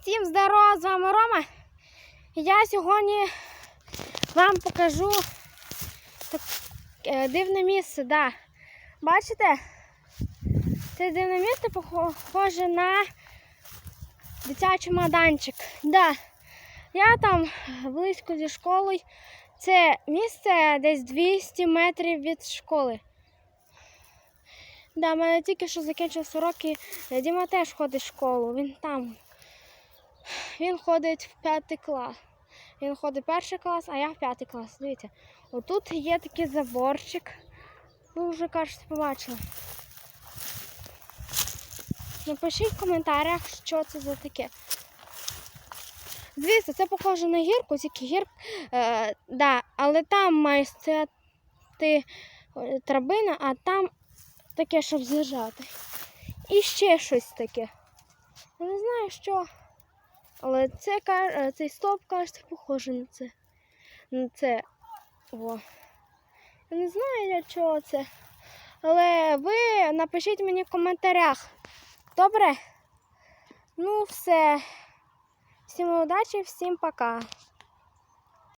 Всім здорово, з вами Рома. Я сьогодні вам покажу так, е, дивне місце. Да. Бачите? Це дивне місце похоже на дитячий майданчик. Да. Я там близько зі школою. Це місце десь 200 метрів від школи. Да, мене тільки що закінчився уроки. Діма теж ходить в школу. Він там. Він ходить в п'ятий клас. Він ходить в перший клас, а я в п'ятий клас. Дивіться, отут є такий заборчик. Ви вже кажете, побачили. Напишіть в коментарях, що це за таке. Звісно, це похоже на гірку, тільки гір, е, да, але там має стояти е, драбина, а там таке, щоб злежати. І ще щось таке. Я не знаю, що. Але це, е, цей стовп, кажеться, похоже на це. На це. О. Я не знаю для чого це. Але ви напишіть мені в коментарях. Добре? Ну, все. Всім удачі, всім пока.